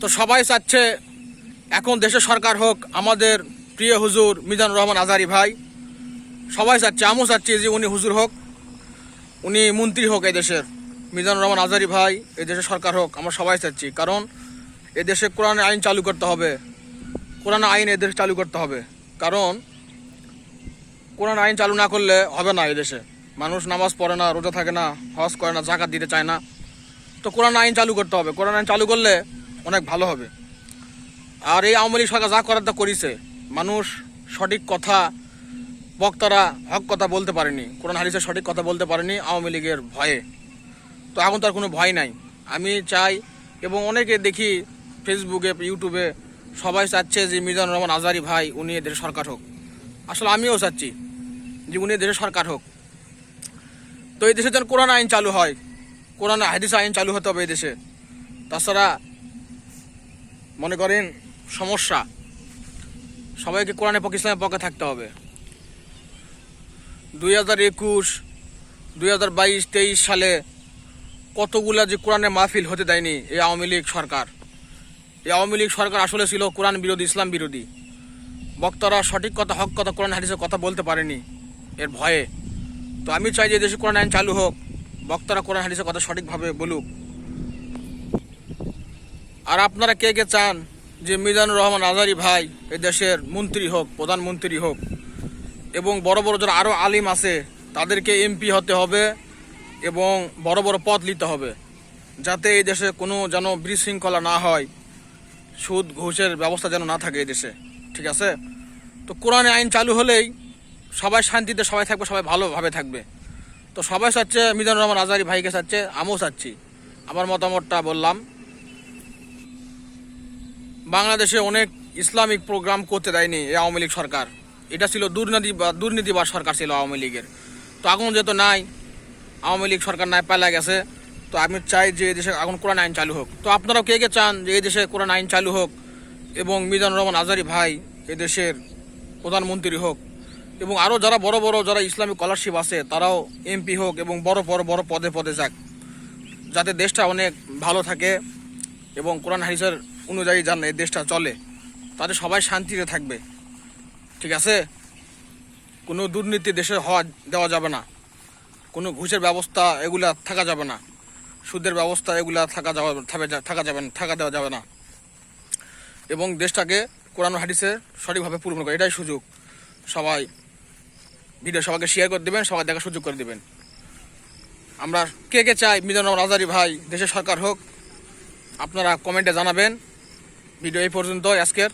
তো সবাই চাচ্ছে এখন দেশের সরকার হোক, আমাদের প্রিয় হুজুর মিজানুর রহমান আজারি ভাই। সবাই চাচ্ছে, আমিও চাচ্ছি যে উনি হুজুর হোক, উনি মন্ত্রী হোক এই দেশের। মিজানুর রহমান আজারি ভাই, এই দেশের সরকার হোক, আমরা সবাই চাচ্ছি। কারণ এ দেশে কোরআনের আইন চালু করতে হবে। কোরআন আইন এদেশে চালু করতে হবে। কারণ কোরআন আইন চালু না করলে হবে না এই দেশে। মানুষ নামাজ পড়ে না, রোজা থাকে না, হজ করে না, জাকাত দিতে চায় না। তো কোরআন আইন চালু করতে হবে। কোরআন আইন চালু করলে অনেক ভালো হবে। আর এই আওয়ামী লীগ সরকার যা করার তা করেছে, মানুষ সঠিক কথা বক্তারা হক কথা বলতে পারেনি, কোরআন হারিসের সঠিক কথা বলতে পারেনি আওয়ামী লীগের ভয়ে। তো এখন তার কোনো ভয় নাই। আমি চাই এবং অনেকে দেখি ফেসবুকে, ইউটিউবে সবাই চাচ্ছে যে মিজানুর রহমান আজারি ভাই, উনি এদের সরকার হোক। আসলে আমিও চাচ্ছি যে উনি দেশের সরকার হোক। তো এই দেশে যেন কোরআন আইন চালু হয়, কোরআন হাদিস আইন চালু হতে হবে এই দেশে। তাছাড়া মনে করেন, সমস্যা। সবাইকে কোরআনে পক্ষে ইসলামের পক্ষে থাকতে হবে। দুই হাজার একুশ, দুই হাজার বাইশ, তেইশ সালে কতগুলা যে কোরআনের মাহফিল হতে দেয়নি এই আওয়ামী লীগ সরকার? এই আওয়ামী লীগ সরকার আসলে ছিল কোরআন বিরোধী, ইসলাম বিরোধী। বক্তারা সঠিক কথা, হক কথা, কোরআন, হাদিসের কথা বলতে পারেনি এর ভয়ে। তো আমি চাই যে দেশে কোরআন আইন চালু হোক, বক্তারা কোরআন, হাদিসের কথা সঠিকভাবে বলুক। আর আপনারা কে কে চান যে মিজানুর রহমান আজারি ভাই এ দেশের মন্ত্রী হোক, প্রধানমন্ত্রী হোক, এবং বড় বড় যারা আরও আলিম আছে, তাদেরকে এমপি হতে হবে এবং বড় বড় পদ নিতে হবে, যাতে এই দেশে কোনো যেন বিশৃঙ্খলা না হয়, সুদ, ঘুষের ব্যবস্থা যেন না থাকে এই দেশে, ঠিক আছে? তো কোরআনে আইন চালু হলেই সবাই শান্তিতে সবাই থাকবে, সবাই ভালোভাবে থাকবে। তো সবাই চাচ্ছে, মিজানুর রহমান আজারি ভাইকে চাচ্ছে, আমিও চাচ্ছি। আমার মতামতটা বললাম। বাংলাদেশে অনেক ইসলামিক প্রোগ্রাম করতে দেয়নি এই আওয়ামী লীগ সরকার। এটা ছিল দুর্নীতি বা দুর্নীতিবাদ সরকার ছিল আওয়ামী লীগের। তো এখন যেহেতু নাই, আওয়ামী লীগ সরকার নাই পালা গেছে, তো আমি চাই যে এই দেশে এখন কোরআন আইন চালু হোক। তো আপনারাও কে কে চান যে এই দেশে কোরআন আইন চালু হোক এবং মিজানুর রহমান আজারি ভাই এই দেশের প্রধানমন্ত্রী হোক এবং আরও যারা বড় বড় যারা ইসলামিক স্কলারশিপ আছে তারাও এমপি হোক এবং বড় বড় বড় পদে পদে যাক। যাতে দেশটা অনেক ভালো থাকে এবং কোরআন হাদিসের অনুযায়ী যেন, এই দেশটা চলে, তাতে সবাই শান্তিতে থাকবে। ঠিক আছে? কোনো দুর্নীতি দেশে হওয়া, দেওয়া যাবে না। কোনো ঘুষের ব্যবস্থা এগুলা থাকা যাবে না। সুদের ব্যবস্থা এগুলা থাকা যাবে থাকা- যাবে না, থাকা দেওয়া যাবে না। এবং দেশটাকে কোরআন হাদিসে সঠিকভাবে পূরণ করে, এটাই সুযোগ। সবাই ভিডিও সবাইকে শেয়ার করে দেবেন, সবাই দেখার সুযোগ করে দেবেন। আমরা কে কে চাই? মিজানুর আজারি ভাই, দেশের সরকার হোক, আপনারা কমেন্টে জানাবেন। ভিডিও এই পর্যন্ত আজকের।